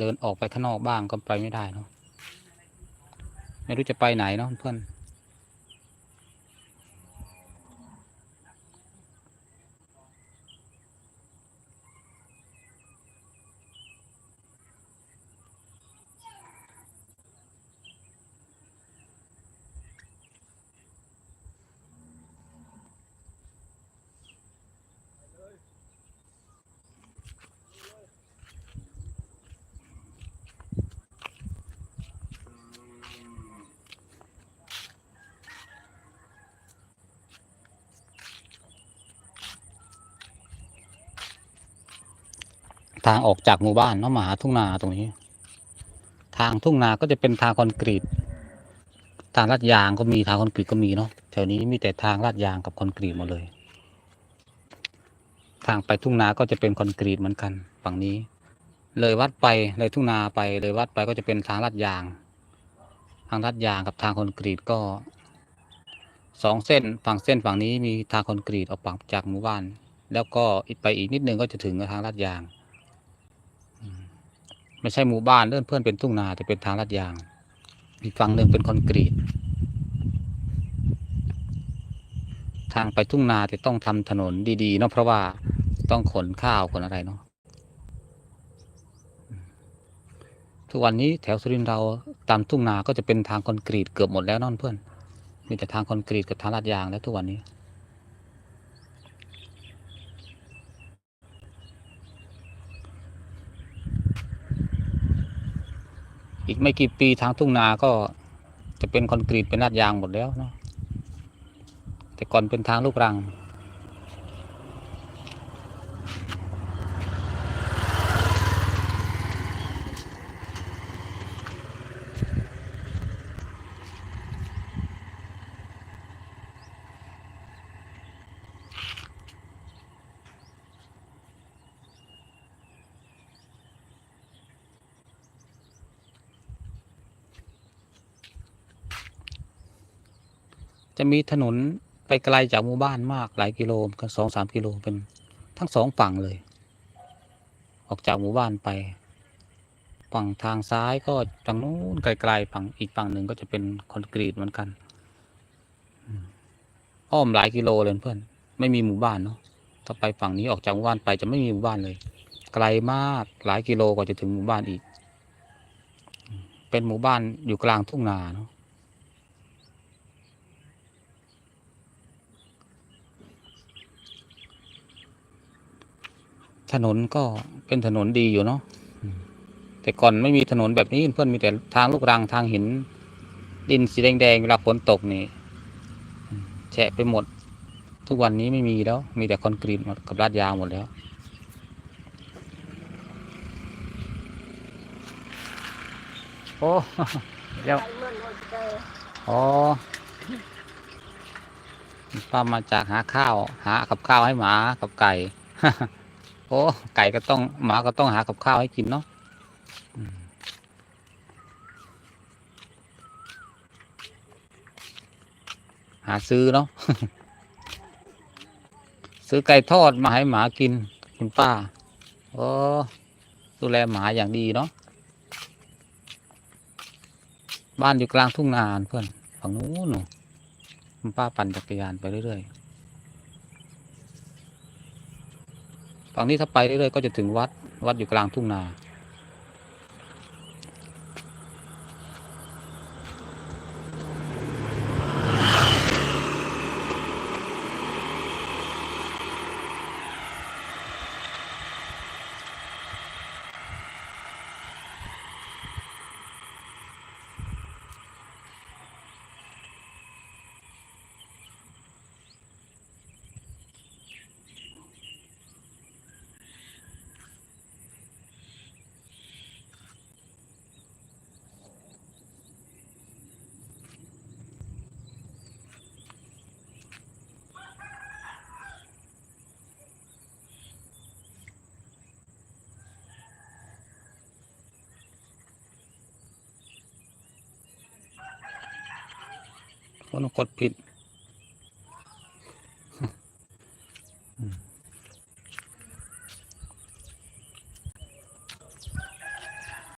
เดินออกไปข้างนอกบ้างก็ไปไม่ได้เนาะไม่รู้จะไปไหนเนาะเพื่อน ทางออกจากหมู่บ้านเนาะมาหาทุ่งนาตรงนี้ ทางทุ่งนาก็จะเป็นทางคอนกรีต ทางลาดยางก็มีทางคอนกรีตก็มีเนาะแถวนี้มีแต่ทางลาดยางกับคอนกรีตหมดเลย ทางไปทุ่งนาก็จะเป็นคอนกรีตเหมือนกันฝั่งนี้ เลยวัดไปเลยทุ่งนาไปเลยวัดไปก็จะเป็นทางลาดยาง ทางลาดยางกับทางคอนกรีตก็สองเส้นฝั่งเส้นฝั่งนี้มีทางคอนกรีตออกฝั่งจากหมู่บ้าน แล้วก็อีกไปอีกนิดนึงก็จะถึงทางลาดยาง ไม่ใช่หมู่บ้านเลื่อนเพื่อนเป็นทุ่งนาแต่เป็นทางลาดยาง อีกฝั่งหนึ่งเป็นคอนกรีต ทางไปทุ่งนาจะต้องทำถนนดีๆเนาะเพราะว่าต้องขนข้าวขนอะไรเนาะทุกวันนี้แถวสุรินทร์เราตามทุ่งนาก็จะเป็นทางคอนกรีตเกือบหมดแล้วนั่นเพื่อนมีแต่ทางคอนกรีตกับทางลาดยางแล้วทุกวันนี้ อีกไม่กี่ปีทางทุ่งนาก็จะเป็นคอนกรีตเป็นลาดยางหมดแล้วเนาะแต่ก่อนเป็นทางลูกรัง จะมีถนนไปไกลจากหมู่บ้านมากหลายกิโลกันสองสามกิโลเป็นทั้งสองฝั่งเลย ออกจากหมู่บ้านไป ฝั่งทางซ้ายก็ทางนู้นไกลๆฝั่งอีกฝั่งหนึ่งก็จะเป็นคอนกรีตเหมือนกันอ้อมหลายกิโลเลยเพื่อน ไม่มีหมู่บ้านเนาะถ้าไปฝั่งนี้ออกจากหมู่บ้านไปจะไม่มีหมู่บ้านเลย ไกลมากหลายกิโลกว่าจะถึงหมู่บ้านอีก เป็นหมู่บ้านอยู่กลางทุ่งนาเนาะ ถนนก็เป็นถนนดีอยู่เนาะอืมแต่ก่อนไม่มีถนนแบบนี้เพื่อนมีแต่ทางลูกรังทางหิน ดินสีแดงๆเวลาฝนตกนี่อืมแฉะไปหมด ทุกวันนี้ไม่มีแล้ว มีแต่คอนกรีตหมดกับลาดยางหมดแล้วโอ้เดี๋ยวอ๋อป้ามาจากหาข้าว หากับข้าวให้หมากับไก่ โอ้ไก่ก็ต้องหมาก็ต้องหากับข้าวให้กินเนาะหาซื้อเนาะซื้อไก่ทอดมาให้หมากินคุณป้าโอ้ดูแลหมาอย่างดีเนาะบ้านอยู่กลางทุ่งนาเพื่อนฝั่งนู้นนู่นคุณป้าปั่นจักรยานไปเรื่อยๆ ฝั่งนี้ถ้าไปเรื่อยๆก็จะถึงวัดวัดอยู่กลางทุ่งนา คนกดผิด